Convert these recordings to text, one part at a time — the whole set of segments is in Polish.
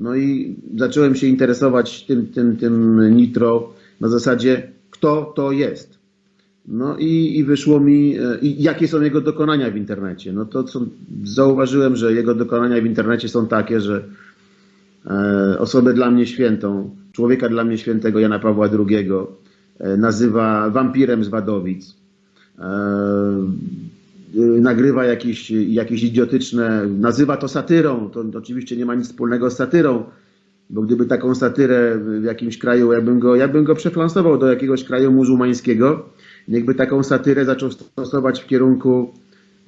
No i zacząłem się interesować tym, tym, tym Nitro na zasadzie, kto to jest. No i, i wyszło mi, e, i jakie są jego dokonania w internecie. No to co, zauważyłem, że jego dokonania w internecie są takie, że e, osobę dla mnie świętą, człowieka dla mnie świętego Jana Pawła II e, nazywa wampirem z Wadowic. Nagrywa jakieś, jakieś idiotyczne, nazywa to satyrą. To oczywiście nie ma nic wspólnego z satyrą, bo gdyby taką satyrę w jakimś kraju, ja bym go, ja bym go przeflansował do jakiegoś kraju muzułmańskiego, jakby taką satyrę zaczął stosować w kierunku,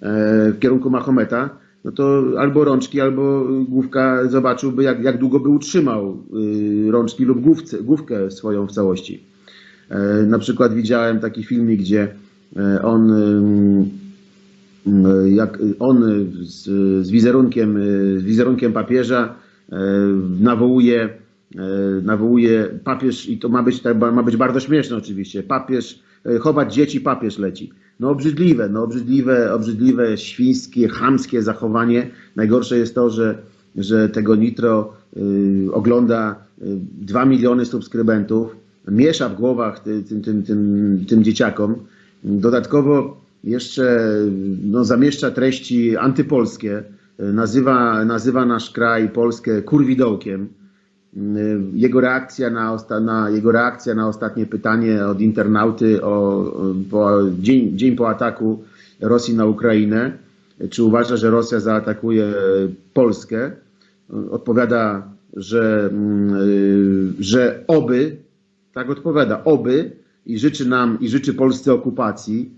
e, w kierunku Mahometa, no to albo rączki, albo główka zobaczyłby, jak, jak długo by utrzymał y, rączki lub główce, główkę swoją w całości. E, Na przykład widziałem taki filmik, gdzie e, on, jak on z, z, wizerunkiem, y, z wizerunkiem papieża e, nawołuje, e, nawołuje papież, i to ma być, ma być bardzo śmieszne oczywiście, papież, e, chować dzieci, papież leci. No obrzydliwe, no obrzydliwe, obrzydliwe, świńskie, chamskie zachowanie. Najgorsze jest to, że, że tego Nitro y, ogląda y, 2 miliony subskrybentów, miesza w głowach ty, tym, tym, tym, tym dzieciakom. Dodatkowo jeszcze no, zamieszcza treści antypolskie, nazywa, nazywa nasz kraj, Polskę kurwidołkiem. Jego reakcja na, osta- na, jego reakcja na ostatnie pytanie od internauty o, dzień, dzień po ataku Rosji na Ukrainę, czy uważa, że Rosja zaatakuje Polskę, odpowiada, że, że oby, tak odpowiada, oby i życzy nam i życzy Polsce okupacji.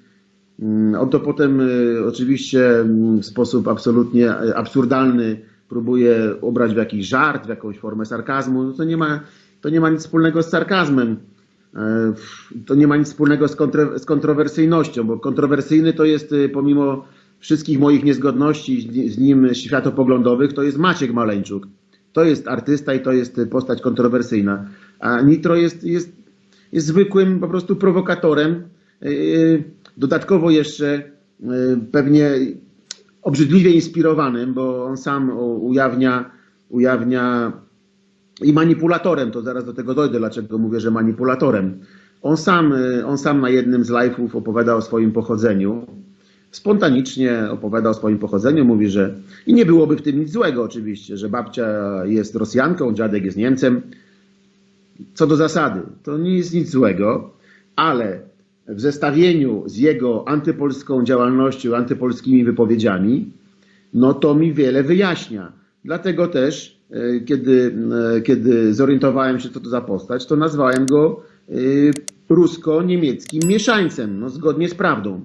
Mm, On to potem y, oczywiście mm, w sposób absolutnie y, absurdalny próbuje ubrać w jakiś żart, w jakąś formę sarkazmu. No to, nie ma, to nie ma nic wspólnego z sarkazmem. E, To nie ma nic wspólnego z, kontro, z kontrowersyjnością, bo kontrowersyjny to jest y, pomimo wszystkich moich niezgodności z- nim światopoglądowych, to jest Maciek Maleńczuk. To jest artysta i to jest postać kontrowersyjna. A Nitro jest, jest, jest zwykłym po prostu prowokatorem. Dodatkowo jeszcze yy, pewnie obrzydliwie inspirowanym, bo on sam ujawnia, ujawnia i manipulatorem, to zaraz do tego dojdę, dlaczego mówię, że manipulatorem. On sam, y, on sam na jednym z live'ów opowiada o swoim pochodzeniu. Spontanicznie opowiada o swoim pochodzeniu, mówi, że i nie byłoby w tym nic złego oczywiście, że babcia jest Rosjanką, dziadek jest Niemcem. Co do zasady, to nie jest nic złego, ale w zestawieniu z jego antypolską działalnością, antypolskimi wypowiedziami, no to mi wiele wyjaśnia. Dlatego też, e, kiedy, e, kiedy zorientowałem się, co to za postać, to nazwałem go e, rusko-niemieckim mieszańcem, no, zgodnie z prawdą.